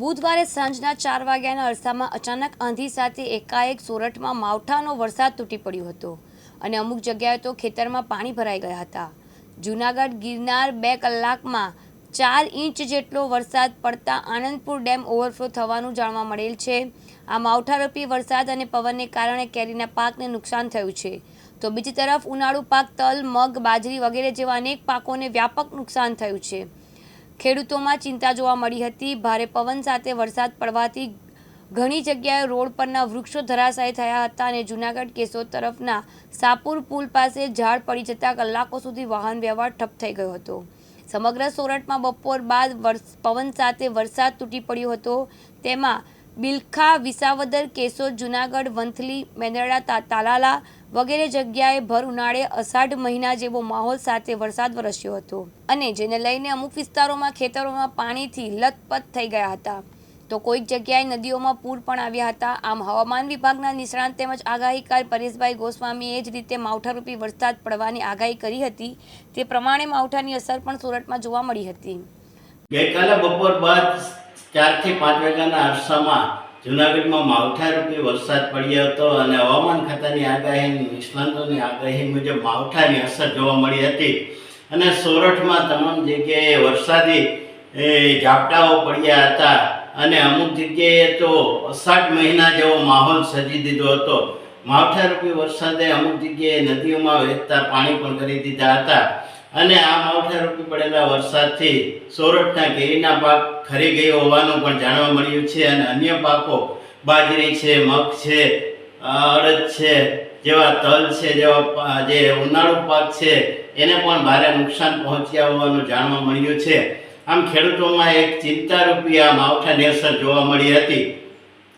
બુધવારે સાંજના ચાર વાગ્યાના અરસામાં અચાનક આંધી સાથે એકાએક સોરઠમાં માવઠાનો વરસાદ તૂટી પડ્યો હતો અને અમુક જગ્યાએ તો ખેતરમાં પાણી ભરાઈ ગયા હતા. જૂનાગઢ ગિરનાર બે કલાકમાં ચાર ઇંચ જેટલો વરસાદ પડતા આનંદપુર ડેમ ઓવરફ્લો થવાનું જાણવા મળેલ છે. આ માવઠારૂપી વરસાદ અને પવનને કારણે કેરીના પાકને નુકસાન થયું છે. તો બીજી તરફ ઉનાળુ પાક તલ, મગ, બાજરી વગેરે જેવા અનેક પાકોને વ્યાપક નુકસાન થયું છે. ખેડૂતોમાં ચિંતા જોવા મળી હતી. ભારે પવન સાથે વરસાદ પડવાથી ઘણી જગ્યાએ રોડ પરના વૃક્ષો ધરાશાયી થયા હતા અને જૂનાગઢ કેશોદ તરફના સાપુર પુલ પાસે ઝાડ પડી જતા કલાકો સુધી વાહન વ્યવહાર ઠપ થઈ ગયો હતો. સમગ્ર સોરઠમાં બપોર બાદ પવન સાથે વરસાદ તૂટી પડ્યો હતો. તેમાં બિલખા, વિસાવદર, કેશોદ, જૂનાગઢ, વંથલી, મેંદરડા તાલાલા વગેરે જગ્યાએ ભર ઉનાળે અષાઢ મહિના જેવો માહોલ સાથે વરસાદ વરસ્યો હતો અને જેને લઈને અમુક વિસ્તારોમાં ખેતરોમાં પાણીથી લથપથ થઈ ગયા હતા. તો કોઈક જગ્યાએ નદીઓમાં પૂર પણ આવ્યા હતા. આમ હવામાન વિભાગના નિષ્ણાંત તેમજ આગાહીકાર પરેશભાઈ ગોસ્વામીએ જ રીતે માવઠારૂપી વરસાદ પડવાની આગાહી કરી હતી. તે પ્રમાણે માવઠાની અસર પણ સુરતમાં જોવા મળી હતી. ગઈકાલે બપોર બાદ ચારથી પાંચ વાગ્યાના અરસામાં જૂનાગઢમાં માવઠારૂપી વરસાદ પડ્યો હતો અને હવામાન ખાતાની આગાહી નિષ્ણાંતોની આગાહી મુજબ માવઠાની અસર જોવા મળી હતી. અને સોરઠમાં તમામ જગ્યાએ વરસાદી ઝાપટાઓ પડ્યા હતા. અને અમુક જગ્યાએ તો અષાઢ મહિના જેવો માહોલ સર્જી દીધો હતો. માવઠારૂપી વરસાદે અમુક જગ્યાએ નદીઓમાં વહેતા પાણી પણ કરી દીધા હતા. અને આ માવઠારૂપી પડેલા વરસાદથી સોરઠના કેરીના પાક ખરી ગયો હોવાનું પણ જાણવા મળ્યું છે અને અન્ય પાકો બાજરી છે, મગ છે અડદ છે, જેવા તલ છે, જેવા જે ઉનાળુ પાક છે, એને પણ ભારે નુકસાન પહોંચ્યા હોવાનું જાણવા મળ્યું છે. આમ ખેડૂતોમાં એક ચિંતારૂપી આ માવઠાની અસર જોવા મળી હતી.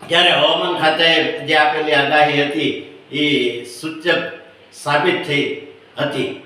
જ્યારે હવામાન ખાતાએ જે આપેલી આગાહી હતી એ સૂચક સાબિત થઈ હતી.